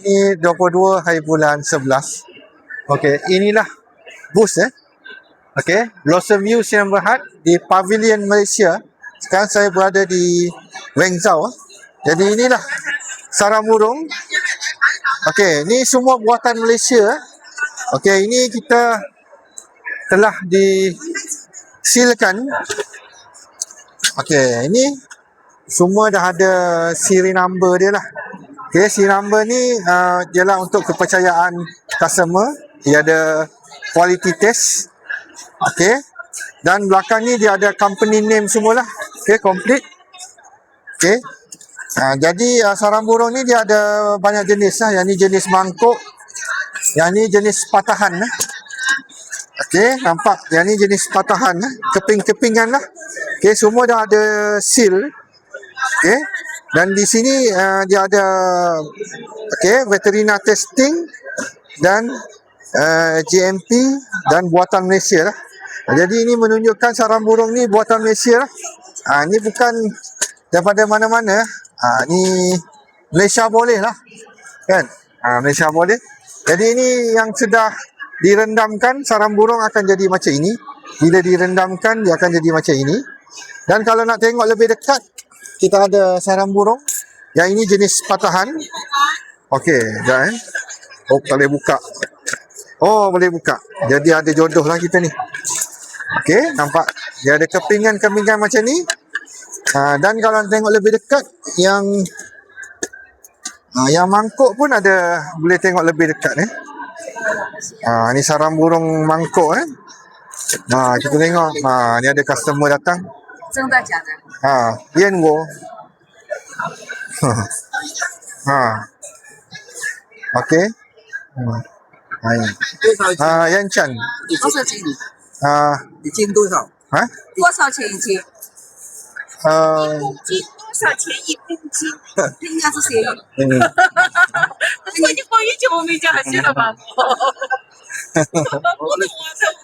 ini 22 hari bulan 11. Okey, inilah bus eh. Okey, Blossom View Sinar Berhad di Pavilion Malaysia. Sekarang saya berada di Wengzhou. eh. Jadi inilah sarang burung. Okey, ni semua buatan Malaysia. eh. Okey, ini kita telah disilkan. Okey, ini semua dah ada siri number dia lah. Okay, siri number ni uh, ialah untuk kepercayaan customer. Dia ada quality test. Okay. Dan belakang ni dia ada company name semualah. Okay, complete. Okay. Uh, jadi uh, sarang burung ni dia ada banyak jenis lah. Yang ni jenis mangkuk. Yang ni jenis patahan lah. Okay, nampak? Yang ni jenis patahan lah. Keping-kepingan lah. Okay, semua dah ada seal. Okay. Dan di sini uh, dia ada okay, veterina testing dan uh, GMP dan buatan Malaysia lah. Jadi ini menunjukkan sarang burung ni buatan Malaysia lah. Ha, ni bukan daripada mana-mana. Ha, ni Malaysia boleh lah. Kan? Ha, Malaysia boleh. Jadi ini yang sudah direndamkan, sarang burung akan jadi macam ini. Bila direndamkan, dia akan jadi macam ini. Dan kalau nak tengok lebih dekat, kita ada sarang burung. Yang ini jenis patahan. Okey, sekejap eh. Oh, boleh buka. Oh, boleh buka. Jadi ada jodoh lah kita ni. Okey, nampak? Dia ada kepingan-kepingan macam ni. Ha, dan kalau tengok lebih dekat, yang ha, yang mangkuk pun ada, boleh tengok lebih dekat eh. Ha, ni sarang burung mangkuk eh. Ha, kita tengok. Ha, ni ada customer datang. 真的假的？啊，燕窝，啊，OK，嗯，哎，多少斤？啊，燕chân，多少钱？啊一斤多少？啊，多少钱一斤？呃，斤多少钱一公斤？应该是谐音。嗯，我已经关于久我没讲还学了吧？我不懂啊，